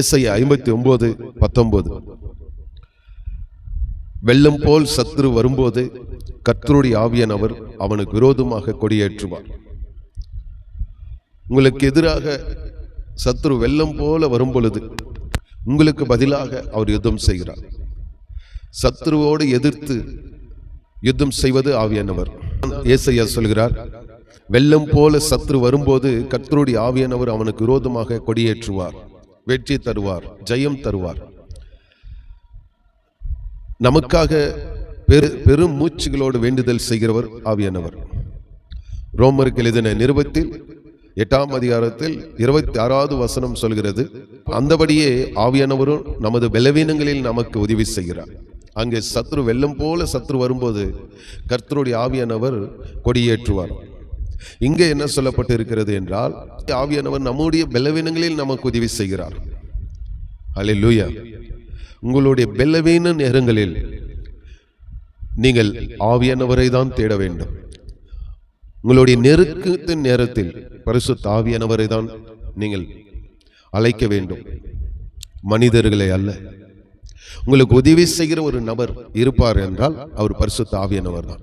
SI ஐம்பத்தி ஒன்பது பத்தொன்பது வெள்ளம் போல் சத்ரு வரும்போது கர்த்தருடைய ஆவியானவர் அவனுக்கு விரோதமாக கொடியேற்றுவார். உங்களுக்கு எதிராக சத்ரு வெள்ளம் போல வரும் பொழுது உங்களுக்கு பதிலாக அவர் யுத்தம் செய்கிறார். சத்ருவோடு எதிர்த்து யுத்தம் செய்வது ஆவியானவர். ஏசையா சொல்கிறார் வெள்ளம் போல சத்ரு வரும்போது கர்த்தருடைய ஆவியானவர் அவனுக்கு விரோதமாக கொடியேற்றுவார். வெற்றி தருவார் ஜெயம் தருவார். நமக்காக பெரு பெரும் மூச்சுகளோடு வேண்டுதல் செய்கிறவர் ஆவியானவர். ரோமருக்கு எழுதின நிறுவத்தில் எட்டாம் அதிகாரத்தில் இருபத்தி ஆறாவது வசனம் சொல்கிறது அந்தபடியே ஆவியானவரும் நமது பலவீனங்களில் நமக்கு உதவி செய்கிறார். அங்கே சத்ரு வெள்ளம் போல சத்ரு வரும்போது கர்த்தருடைய ஆவியானவர் கொடியேற்றுவார். இங்கே என்ன சொல்லப்பட்டு இருக்கிறது என்றால் ஆவியானவர் நம்முடைய பலவீனங்களில் நமக்கு உதவி செய்கிறார். அல்லேலூயா உங்களுடைய பலவீன நேரங்களில் நீங்கள் ஆவியானவரை தான் தேட வேண்டும். உங்களுடைய நெருக்கத்தின் நேரத்தில் பரிசு ஆவியானவரை தான் நீங்கள் அழைக்க வேண்டும். மனிதர்களை அல்ல. உங்களுக்கு உதவி செய்கிற ஒரு நபர் இருப்பார் என்றால் அவர் பரிசு ஆவியானவர் தான்.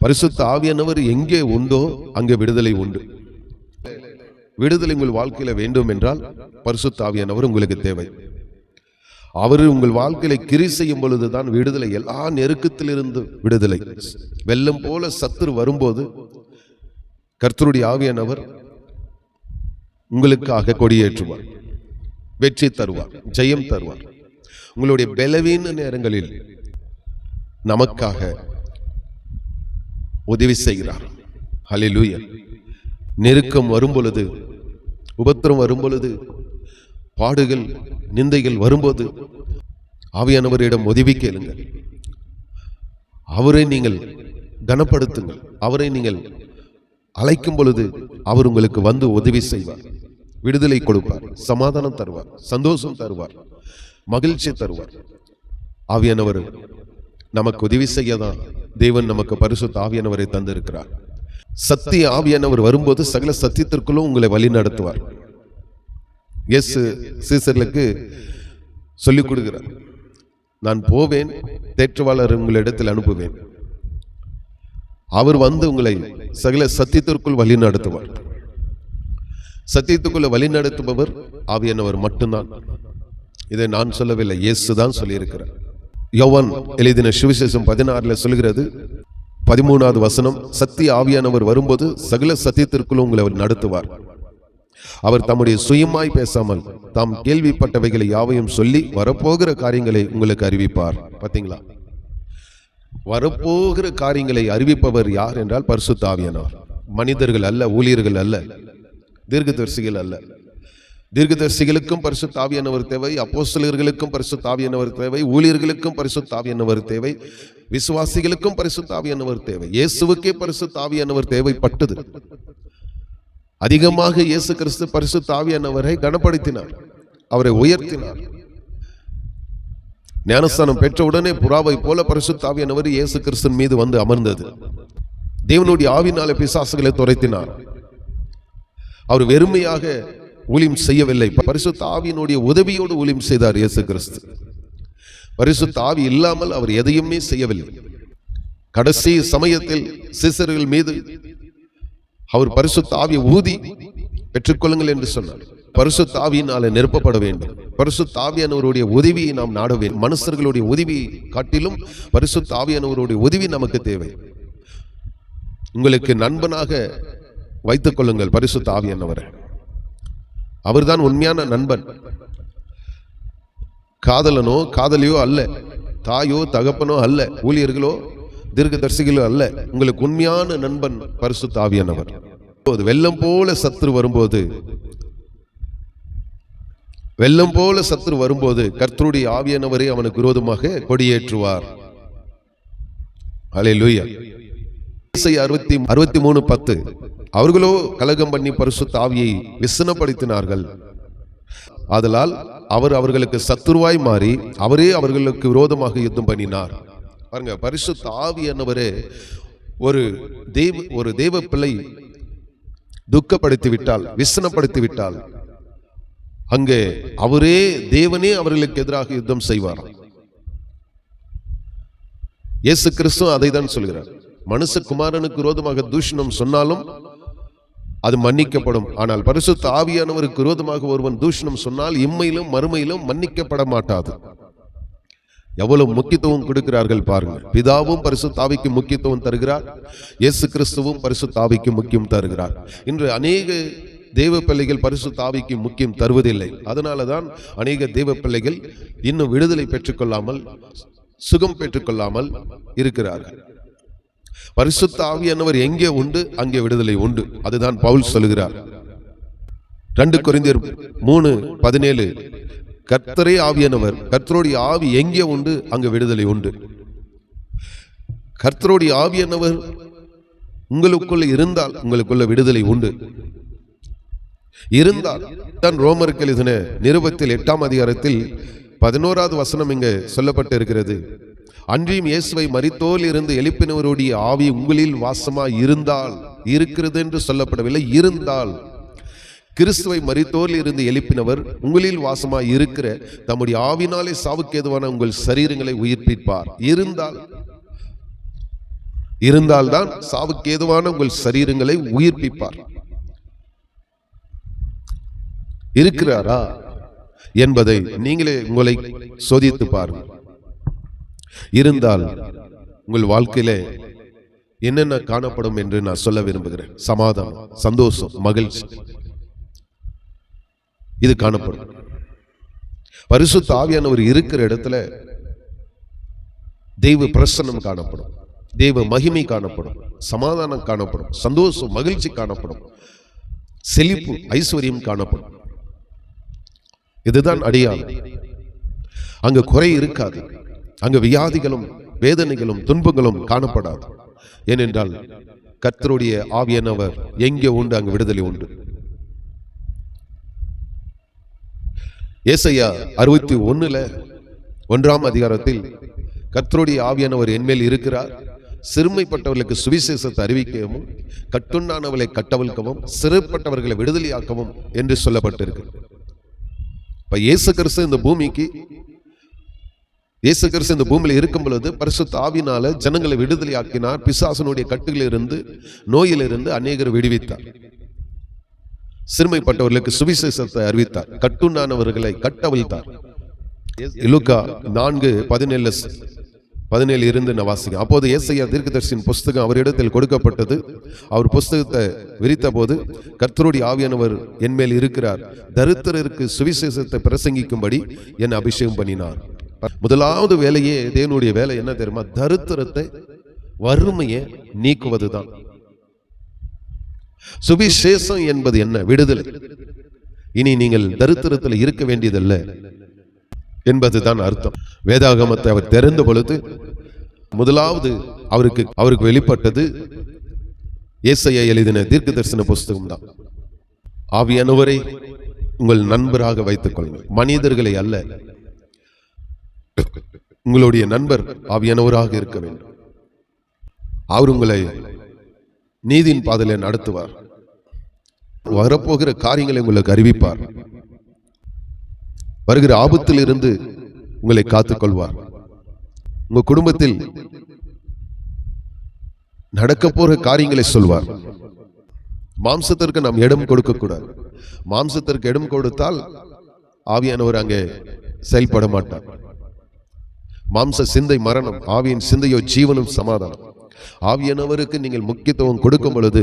பரிசுத்த ஆவியானவர் எங்கே உண்டோ அங்கே விடுதலை உண்டு. விடுதலை உங்கள் வாழ்க்கையில வேண்டும் என்றால் பரிசுத்த ஆவியானவர் உங்களுக்கு தேவை. அவர் உங்கள் வாழ்க்கையில கிரி செய்யும் பொழுதுதான் விடுதலை எல்லா நெருக்கத்திலிருந்து விடுதலை. வெள்ளம் போல சத்துரு வரும்போது கர்த்தருடைய ஆவியானவர் உங்களுக்காக கொடியேற்றுவார் வெற்றி தருவார் ஜெயம் தருவார். உங்களுடைய பலவீன நேரங்களில் நமக்காக உதவி செய்கிறார். ஹalleluya நெருக்கம் வரும் பொழுது உபத்திரம் வரும் பொழுது பாடுகள் நிந்தைகள் வரும்போது ஆவியானவரிடம் உதவி கேளுங்கள். அவரை நீங்கள் கனப்படுத்துங்கள். அவரை நீங்கள் அழைக்கும் பொழுது அவர் உங்களுக்கு வந்து உதவி செய்வார். விடுதலை கொடுப்பார் சமாதானம் தருவார் சந்தோஷம் தருவார் மகிழ்ச்சி தருவார். ஆவியானவர் நமக்கு உதவி செய்யதான். தேவன் நமக்கு பரிசு ஆவியானவரை தந்திருக்கிறார். சத்திய ஆவியானவர் வரும்போது சகல சத்தியத்திற்குள்ளும் உங்களை வழி நடத்துவார். எஸ் சீசர்களுக்கு சொல்லிக் கொடுக்கிறார். நான் போவேன் தேற்றவாளர் உங்களிடத்தில் அனுப்புவேன். அவர் வந்து உங்களை சகல சத்தியத்திற்குள் வழி நடத்துவார். சத்தியத்துக்குள்ள வழி நடத்துபவர் ஆவியானவர் மட்டும்தான். இதை நான் சொல்லவில்லை இயேசு தான் சொல்லியிருக்கிறார். யோவான் எழுதின சுவிசேஷம் பதினாறில் சொல்கிறது பதிமூணாவது வசனம் சத்திய ஆவியானவர் வரும்போது சகல சத்தியத்திற்குள் உங்களை அவர் நடத்துவார். அவர் தம்முடைய சுயமாய் பேசாமல் தாம் கேள்விப்பட்டவைகளை யாவையும் சொல்லி வரப்போகிற காரியங்களை உங்களுக்கு அறிவிப்பார். பார்த்தீங்களா வரப்போகிற காரியங்களை அறிவிப்பவர் யார் என்றால் பரிசுத்த ஆவியானவர். மனிதர்கள் அல்ல ஊழியர்கள் அல்ல தீர்க்கதரிசிகள் அல்ல. தீர்க்கதரிசிகளுக்கும் பரிசு தாவியானவர் தேவை அப்போசலர்களுக்கும் பரிசு தாவியானவர் தேவை ஊழியர்களுக்கும் பரிசு தாவியானவர் தேவை விசுவாசிகளுக்கும் பரிசு தாவியானவர் தேவை இயேசுவுக்கே பரிசு தாவியானவர் தேவைப்பட்டது. அதிகமாக இயேசு கிறிஸ்து பரிசு தாவியானவரை கனப்படுத்தினார் அவரை உயர்த்தினார். ஞானஸ்தானம் பெற்ற உடனே புறாவை போல பரிசு தாவியானவர் இயேசு கிறிஸ்தன் மீது வந்து அமர்ந்தது. தேவனுடைய ஆவினால பிசாசுகளை துரைத்தினார். அவர் வெறுமையாக ஊழியம் செய்யவில்லை. பரிசுத்த ஆவியினுடைய உதவியோடு ஊழியம் செய்தார் இயேசு கிறிஸ்து பரிசுத்த ஆவி இல்லாமல் அவர் எதையுமே செய்யவில்லை. கடைசி சமயத்தில் சிசர்கள் மீது அவர் பரிசுத்த ஆவியை ஊதி பெற்றுக்கொள்ளுங்கள் என்று சொன்னார். பரிசுத்த ஆவியினால நிரப்பப்பட வேண்டும். பரிசுத்த ஆவியானவருடைய உதவியை நாம் நாட வேண்டும். மனுஷர்களுடைய உதவியை காட்டிலும் பரிசுத்த ஆவியானவருடைய உதவி நமக்கு தேவை. உங்களுக்கு நண்பனாக வைத்துக் கொள்ளுங்கள் பரிசுத்த ஆவியானவரை. அவர்தான் உண்மையான நண்பன். காதலனோ காதலியோ அல்ல. தாயோ தகப்பனோ அல்ல. ஊழியர்களோ தீர்க்கதர்சிகளோ அல்ல. உங்களுக்கு உண்மையான நண்பன் பரிசு தாவியானவர் வெள்ளம் போல சத்துரு வரும்போது வெள்ளம் போல சத்துரு வரும்போது கர்த்தருடைய ஆவியானவரை அவனுக்கு விரோதமாக கொடியேற்றுவார். அலே லூயா அறுபத்தி அறுபத்தி மூணு பத்து. அவர்களோ கலகம் பண்ணி பரிசு ஆவியை விசனப்படுத்தினார்கள். ஆதலால் அவர் அவர்களுக்கு சத்துருவாய் மாறி அவரே அவர்களுக்கு விரோதமாக யுத்தம் பண்ணினார். பாருங்க பரிசு ஆவி என்னவரே ஒரு தெய்வ ஒரு தெய்வ பிள்ளை துக்கப்படுத்தி விட்டால் விசனப்படுத்தி விட்டால் அங்கே அவரே தேவனே அவர்களுக்கு எதிராக யுத்தம் செய்வார். இயேசு கிறிஸ்து அதை தான் சொல்கிறார். மனுஷகுமாரனுக்கு விரோதமாக தூஷணம் சொன்னாலும் அது மன்னிக்கப்படும். ஆனால் பரிசுத்த ஆவியானவருக்கு விரோதமாக ஒருவன் தூஷணம் சொன்னால் இம்மையிலும் மறுமையிலும் மன்னிக்கப்பட மாட்டாது. எவ்வளவு முக்கியத்துவம் கொடுக்கிறார்கள் பாருங்கள். பிதாவும் பரிசு ஆவிக்கு முக்கியத்துவம் தருகிறார். இயேசு கிறிஸ்துவும் பரிசு ஆவிக்கு முக்கியம் தருகிறார். இன்று அநேக தெய்வ பிள்ளைகள் பரிசுத்த முக்கியம் தருவதில்லை. அதனால தான் அநேக தெய்வ பிள்ளைகள் இன்னும் விடுதலை பெற்றுக்கொள்ளாமல் சுகம் பெற்றுக்கொள்ளாமல் இருக்கிறார்கள். பரிசுத்த ஆவியானவர் எங்கே உண்டு அங்கே விடுதலை உண்டு. அதுதான் பவுல் சொல்லுகிறார். ரெண்டு குறைந்தர் மூணு பதினேழு. கர்த்தரே ஆவியானவர் கர்த்தருடைய ஆவி எங்கே உண்டு அங்கே விடுதலை உண்டு. கர்த்தருடைய ஆவியானவர் உங்களுக்குள்ள இருந்தால் உங்களுக்குள்ள விடுதலை உண்டு. இருந்தால் தான் ரோமருக்கு எழுதின நிருபத்தில் எட்டாம் அதிகாரத்தில் பதினோராவது வசனம் இங்கே சொல்லப்பட்டு இருக்கிறது அன்றியும் இயேசுவை மறித்தோல் இருந்து எழுப்பினவருடைய ஆவி உங்களில் வாசமா இருந்தால் இருக்கிறது என்று சொல்லப்படவில்லை இருந்தால். கிறிஸ்துவை மறித்தோல் இருந்து எழுப்பினவர் உங்களில் வாசமாய் இருக்கிற தம்முடைய ஆவினாலே சாவுக்கு ஏதுவான உங்கள் சரீரங்களை உயிர்ப்பிப்பார். இருந்தால் இருந்தால்தான் சாவுக்கு ஏதுவான உங்கள் சரீரங்களை உயிர்ப்பிப்பார். இருக்கிறாரா என்பதை நீங்களே உங்களை சோதித்து பாருங்கள். இருந்தால் உங்கள் வாழ்க்கையில என்னென்ன காணப்படும் என்று நான் சொல்ல விரும்புகிறேன். சமாதானம் சந்தோஷம் மகிழ்ச்சி. இது காணப்படும். பரிசு தாவியானவர் இருக்கிற இடத்துல தெய்வ பிரசன்னம் காணப்படும். தெய்வ மகிமை காணப்படும். சமாதானம் காணப்படும். சந்தோஷம் மகிழ்ச்சி காணப்படும். செழிப்பு ஐஸ்வர்யம் காணப்படும். இதுதான் அடையாளம் அங்க குறை இருக்காது. அங்கு வியாதிகளும் வேதனைகளும் துன்பங்களும் காணப்படாது. ஏனென்றால் கர்த்தருடைய ஆவியானவர் எங்கே உண்டு அங்கு விடுதலை உண்டு. ஏசையா அறுபத்தி ஒண்ணுல ஒன்றாம் அதிகாரத்தில் கர்த்தருடைய ஆவியானவர் என்மேல் இருக்கிறார். சிறுமைப்பட்டவர்களுக்கு சுவிசேஷத்தை அறிவிக்கவும் கட்டுண்ணானவர்களை கட்டவிழ்க்கவும் சிறுப்பட்டவர்களை விடுதலையாக்கவும் என்று சொல்லப்பட்டிருக்கு. இப்ப இயேசு கிறிஸ்து இந்த பூமிக்கு இயேசு கிறிஸ்து இந்த பூமியில் இருக்கும் பொழுது பரிசுத்த ஆவினால ஜனங்களை விடுதலையாக்கினார். பிசாசனுடைய கட்டுகளிலிருந்து நோயிலிருந்து அநேகர் விடுவித்தார். சிறுமைப்பட்டவர்களுக்கு சுவிசேஷத்தை அறிவித்தார். கட்டுண்டானவர்களை கட்டவிழ்த்தார். இலுக்கா நான்கு பதினேழு பதினேழு இருந்து நான் வாசிக்கிறேன். அப்போது ஏசையா தீர்க்கதர்சியின் புஸ்தகம் அவரிடத்தில் கொடுக்கப்பட்டது. அவர் புஸ்தகத்தை விரித்த போது கர்த்தருடைய ஆவியானவர் என்மேல் இருக்கிறார். தரித்திரருக்கு சுவிசேஷத்தை பிரசங்கிக்கும்படி என் அபிஷேகம் பண்ணினார். முதலாவது வேலையே தேவனுடைய வேலை என்ன தெரியுமா? தருத்திரத்தை வறுமையை நீக்குவதுதான். சுவிசேஷம் என்பது என்ன? விடுதலை. இனி நீங்கள் தரித்திரத்தில் இருக்க வேண்டியதல்ல என்பதுதான் அர்த்தம். வேதாகமத்தை அவர் தெரிந்த பொழுது முதலாவது அவருக்கு அவருக்கு வெளிப்பட்டது ஏசையா எழுதின தீர்க்க தரிசன புஸ்தகம் தான். ஆவியானவரை உங்கள் நண்பராக வைத்துக் கொள்ளுங்கள். மனிதர்களை அல்ல உங்களுடைய நண்பர் ஆவியானவராக இருக்க வேண்டும். அவர் உங்களை நீதியின் பாதையில நடத்துவார். வரப்போகிற காரியங்களை உங்களுக்கு அறிவிப்பார். வருகிற ஆபத்தில் இருந்து உங்களை காத்துக்கொள்வார். உங்க குடும்பத்தில் நடக்க போற காரியங்களை சொல்வார். மாம்சத்திற்கு நாம் இடம் கொடுக்க கூடாது மாம்சத்திற்கு இடம் கொடுத்தால் ஆவியானவர் அங்கே செயல்பட மாட்டார். மாம்ச சிந்தை மரணம் ஆவியின் சிந்தையோ ஜீவனும் சமாதானம். ஆவியானவருக்கு நீங்கள் முக்கியத்துவம் கொடுக்கும் பொழுது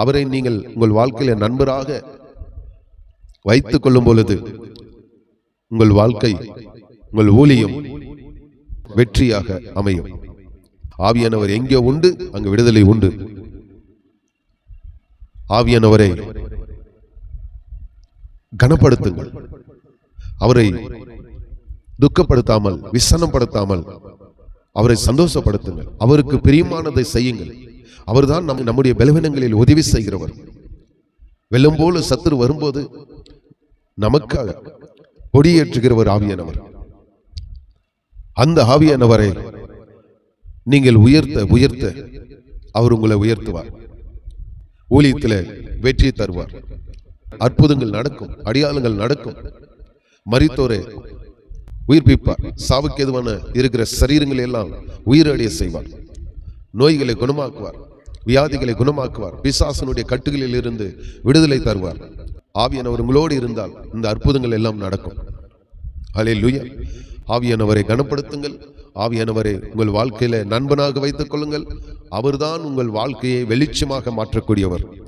அவரை நீங்கள் உங்கள் வாழ்க்கையில நண்பராக வைத்துக் கொள்ளும் பொழுது உங்கள் வாழ்க்கை உங்கள் ஊழியம் வெற்றியாக அமையும். ஆவியானவர் எங்கே உண்டு அங்கு விடுதலை உண்டு. ஆவியானவரை கனப்படுத்துங்கள். அவரை துக்கப்படுத்தாமல் விசனப்படுத்தாமல் அவரை சந்தோஷப்படுத்துங்கள். அவருக்கு பிரியமானதை செய்யுங்கள். அவர்தான் நம் நம்முடைய பலவீனங்களில் உதவி செய்கிறவர். வெல்லும் போல சத்துரு வரும்போது நமக்காக கொடியேற்றுகிறவர் ஆவியானவர். அந்த ஆவியானவரை நீங்கள் உயர்த்த உயர்த்த அவர் உங்களை உயர்த்துவார். ஊழியத்தில் வெற்றி தருவார். அற்புதங்கள் நடக்கும் அடியாளங்கள் நடக்கும். மறித்தோரை உயிர்ப்பிப்பார் சாவுக்கு எதுவான இருக்கிற சரீரங்களை எல்லாம் உயிரடைய செய்வார். நோய்களை குணமாக்குவார். வியாதிகளை குணமாக்குவார். பிசாசனுடைய கட்டுகளில் இருந்து விடுதலை தருவார். ஆவியானவர் உங்களோடு இருந்தால் இந்த அற்புதங்கள் எல்லாம் நடக்கும். ஹalleluya. ஆவியானவரை கனப்படுத்துங்கள். ஆவியானவரை உங்கள் வாழ்க்கையில நண்பனாக வைத்துக் கொள்ளுங்கள். அவர்தான் உங்கள் வாழ்க்கையை வெளிச்சமாக மாற்றக்கூடியவர்.